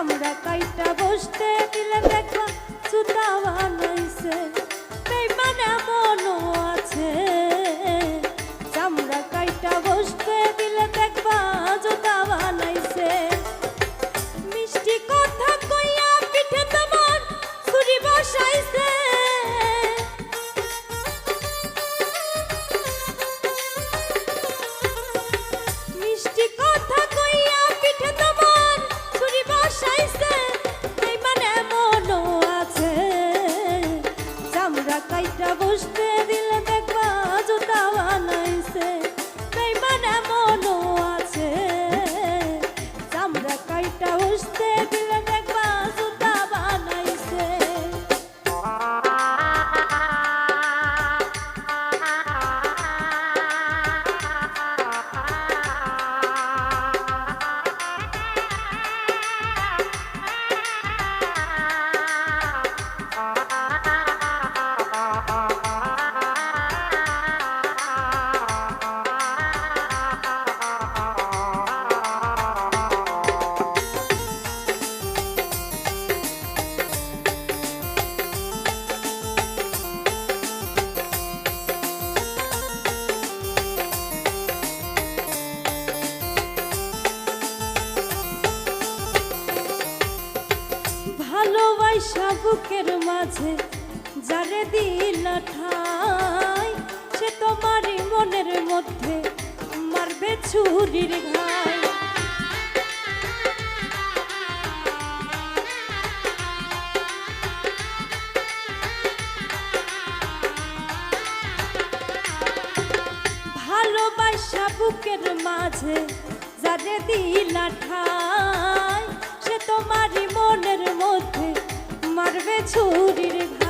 আমরা কাইটা বসতে দিলে দেখবা সুতা বানাইছে। মানে এমন ভালোবাসা বুকের মাঝে, যারে দিল ঠাই, সে তোমারই মনের মধ্যে মারবে ছুরির ঘাই। ভালোবাসা বুকের মাঝে, যারে দিল ঠাই তোমারি মনের মধ্যে মারবে ছুরির ঘা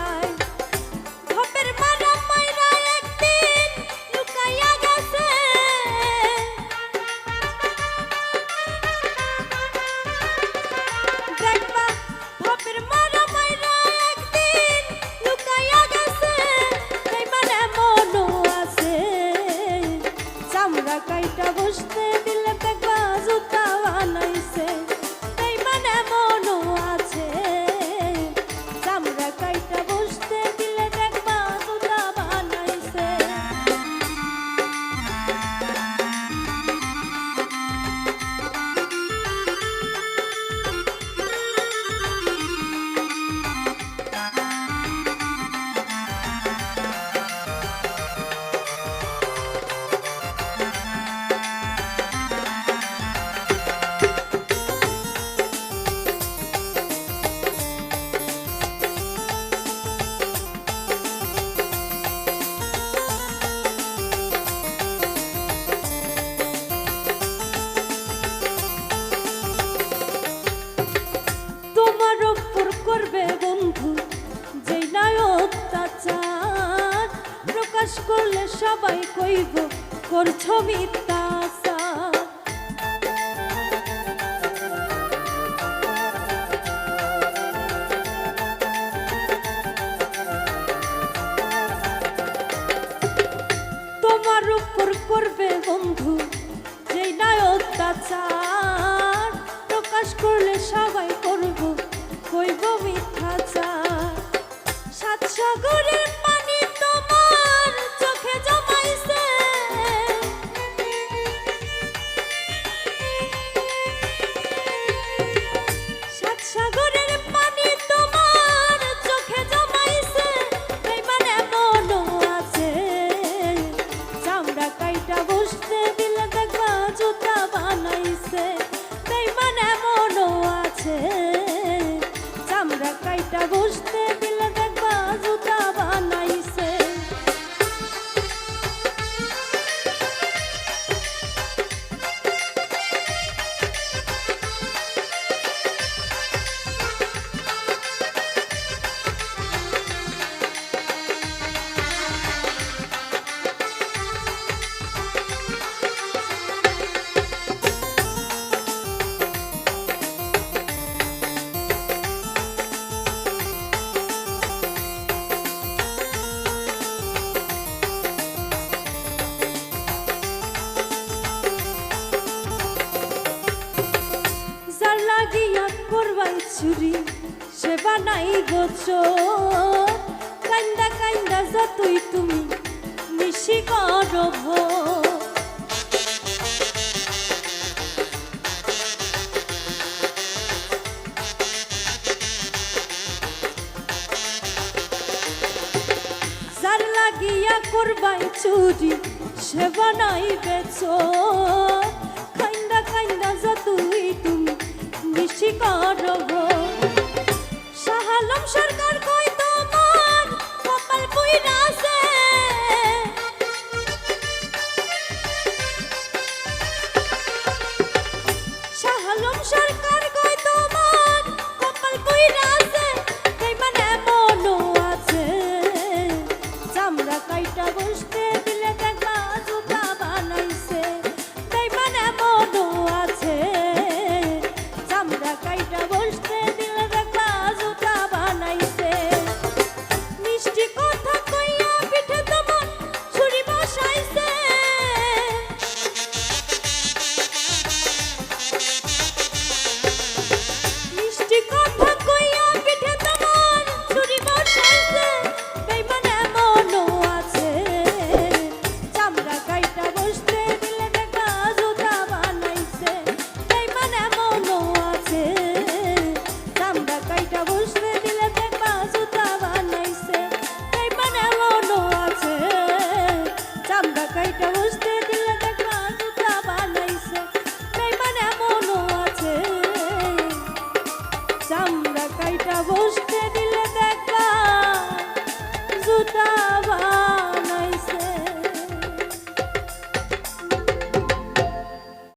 সবাই কইব, করছ মিথ্যা তোমার উপর করবে বন্ধু, যেই নাই অত্যাচার প্রকাশ করলে সবাই করব, কইব মিথ্যাচার। সাত সাগরের দিয়া করবাই চুরি সে বানাই গোচর কান্দা কান্দা যতই তুমি নিশি করব যার লাগিয়া করবাই চুরি সে বানাই বেচর আমরা কাইটা বসতে